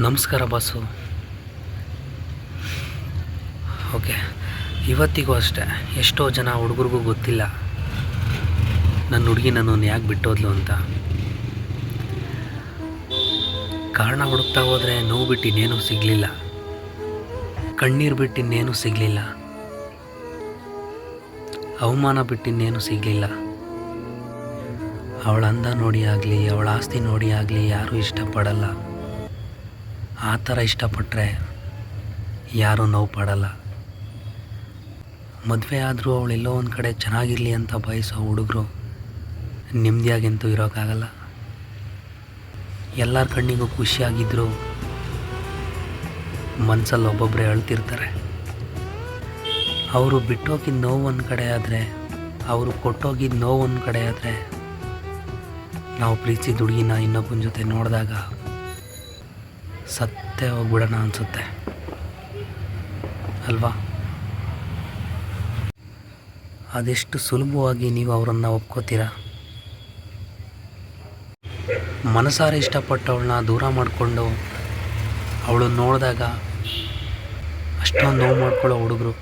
ನಮಸ್ಕಾರ boss. Okay, ಇವತ್ತಿಗೂ ಅಷ್ಟೆ, ಎಷ್ಟೋ ಜನ ಹುಡುಗರಿಗೂ ಗೊತ್ತಿಲ್ಲ. ನನ್ನ ಹುಡುಗಿ ನನ್ನನ್ನು ಯಾಕೆ ಬಿಟ್ಟೋದ್ಲು ಅಂತ. ಕಾರಣ ಹುಡುಕ್ತಾ ಹೋದರೆ ನೋವು ಬಿಟ್ಟು ಇನ್ನೇನೂ ಸಿಗಲಿಲ್ಲ. ಕಣ್ಣೀರು ಬಿಟ್ಟು ಇನ್ನೇನೂ ಸಿಗಲಿಲ್ಲ. ಅವಮಾನ ಬಿಟ್ಟು ಇನ್ನೇನೂ ಸಿಗಲಿಲ್ಲ. ಅವಳ ಅಂದ ನೋಡಿ ಆಗಲಿ, ಅವಳ ಆಸ್ತಿ ನೋಡಿ ಆಗಲಿ, ಯಾರೂ ಇಷ್ಟಪಡಲ್ಲ. ಆ ಥರ ಇಷ್ಟಪಟ್ಟರೆ ಯಾರೂ ನೋವು ಪಡಲ್ಲ. ಮದುವೆ ಆದರೂ ಅವಳು ಎಲ್ಲೋ ಒಂದು ಕಡೆ ಚೆನ್ನಾಗಿರಲಿ ಅಂತ ಬಯಸೋ ಹುಡುಗರು ನೆಮ್ಮದಿಯಾಗಿಂತೂ ಇರೋಕ್ಕಾಗಲ್ಲ ಎಲ್ಲರ ಕಣ್ಣಿಗೂ ಖುಷಿಯಾಗಿದ್ದರೂ ಮನಸ್ಸಲ್ಲಿ ಒಬ್ಬೊಬ್ಬರೇ ಅಳ್ತಿರ್ತಾರೆ. ಅವರು ಬಿಟ್ಟೋಗಿದ್ದ ನೋವು ಒಂದು ಕಡೆ ಆದರೆ, ಅವರು ಕೊಟ್ಟೋಗಿದ್ದ ನೋವು ಒಂದು ಕಡೆ ಆದರೆ, ನಾವು ಪ್ರೀತಿಸಿದ ಹುಡುಗಿನ ಇನ್ನೊಬ್ಬನ ಜೊತೆ ನೋಡಿದಾಗ ಸತ್ತೇ ಹೋಗ್ಬಿಡೋಣ ಅನಿಸುತ್ತೆ. ಅಲ್ವಾ? ಅದೆಷ್ಟು ಸುಲಭವಾಗಿ ನೀವು ಅವರನ್ನು ಒಪ್ಕೋತೀರಾ? ಮನಸಾರೆ ಇಷ್ಟಪಟ್ಟವಳನ್ನ ದೂರ ಮಾಡಿಕೊಂಡು ಅವಳು ನೋಡಿದಾಗ ಅಷ್ಟೊಂದು ನೋವು ಮಾಡ್ಕೊಳ್ಳೋ ಹುಡುಗರು.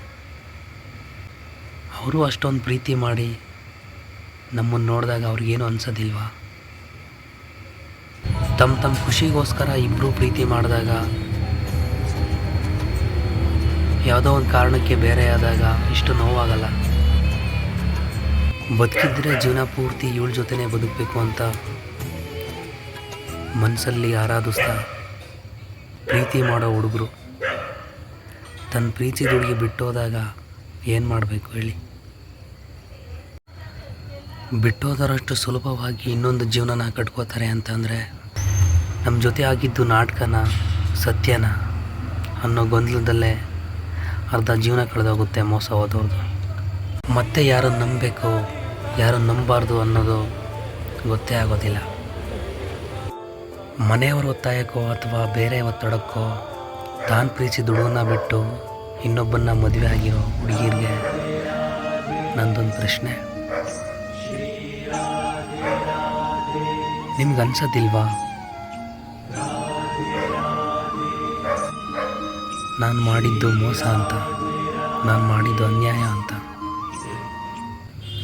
ಅವರು ಅಷ್ಟೊಂದು ಪ್ರೀತಿ ಮಾಡಿ ನಮ್ಮನ್ನು ನೋಡಿದಾಗ ಅವ್ರಿಗೇನು ಅನ್ಸೋದಿಲ್ವಾ? ತಮ್ಮ ತಮ್ಮ ಖುಷಿಗೋಸ್ಕರ ಇಬ್ಬರು ಪ್ರೀತಿ ಮಾಡಿದಾಗ, ಯಾವುದೋ ಒಂದು ಕಾರಣಕ್ಕೆ ಬೇರೆ ಆದಾಗ ಇಷ್ಟು ನೋವಾಗಲ್ಲ. ಬದುಕಿದ್ರೆ ಜೀವನ ಪೂರ್ತಿ ಇವಳ ಜೊತೆನೇ ಬದುಕಬೇಕು ಅಂತ ಮನಸ್ಸಲ್ಲಿ ಆರಾಧಿಸ್ತಾ ಪ್ರೀತಿ ಮಾಡೋ ಹುಡುಗರು. ತನ್ನ ಪ್ರೀತಿ ದುಡುಗಿ ಬಿಟ್ಟೋದಾಗ ಏನು ಮಾಡಬೇಕು ಹೇಳಿ? ಬಿಟ್ಟೋದರಷ್ಟು ಸುಲಭವಾಗಿ ಇನ್ನೊಂದು ಜೀವನನ ಕಟ್ಕೋತಾರೆ ಅಂತಂದರೆ ನಮ್ಮ ಜೊತೆ ಆಗಿದ್ದು ನಾಟಕನ, ಸತ್ಯನ ಅನ್ನೋ ಗೊಂದಲದಲ್ಲೇ ಅರ್ಧ ಜೀವನ ಕಳೆದೋಗುತ್ತೆ ಮೋಸ ಹೋದವ್ರದ್ದು ಮತ್ತೆ ಯಾರನ್ನು ನಂಬಬೇಕು ಯಾರನ್ನು ನಂಬಾರ್ದು ಅನ್ನೋದು ಗೊತ್ತೇ ಆಗೋದಿಲ್ಲ. ಮನೆಯವರ ಒತ್ತಾಯಕ್ಕೋ ಅಥವಾ ಬೇರೆ ಒತ್ತಡಕ್ಕೋ ತಾನು ಪ್ರೀತಿ ದುಡುವನ್ನ ಬಿಟ್ಟು ಇನ್ನೊಬ್ಬನ್ನ ಮದುವೆ ಆಗಿರೋ ಹುಡುಗಿರಿಗೆ ನಂದೊಂದು ಪ್ರಶ್ನೆ. ನಿಮ್ಗೆ ಅನ್ಸೋದಿಲ್ವಾ ನಾನು ಮಾಡಿದ್ದು ಮೋಸ ಅಂತ, ನಾನು ಮಾಡಿದ್ದು ಅನ್ಯಾಯ ಅಂತ.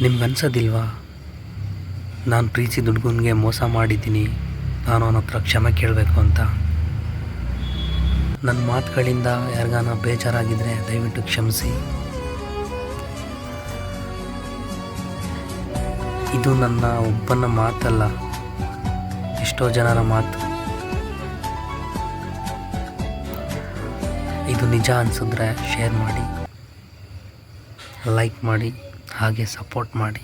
ನಿಮ್ಗನ್ಸೋದಿಲ್ವಾ ನಾನು ಪ್ರೀತಿ ದುಡ್ಗುನ್ಗೆ ಮೋಸ ಮಾಡಿದ್ದೀನಿ, ನಾನು ಅವನ ಹತ್ರ ಕ್ಷಮೆ ಕೇಳಬೇಕು ಅಂತ. ನನ್ನ ಮಾತುಗಳಿಂದ ಯಾರಿಗಾನ ಬೇಜಾರಾಗಿದ್ದರೆ ದಯವಿಟ್ಟು ಕ್ಷಮಿಸಿ. ಇದು ನನ್ನ ಒಬ್ಬನ ಮಾತಲ್ಲ, ಎಷ್ಟೋ ಜನರ ಮಾತು. ಇದು ನಿಜ ಅನಿಸಿದ್ರೆ ಶೇರ್ ಮಾಡಿ ಲೈಕ್ ಮಾಡಿ ಹಾಗೆ ಸಪೋರ್ಟ್ ಮಾಡಿ.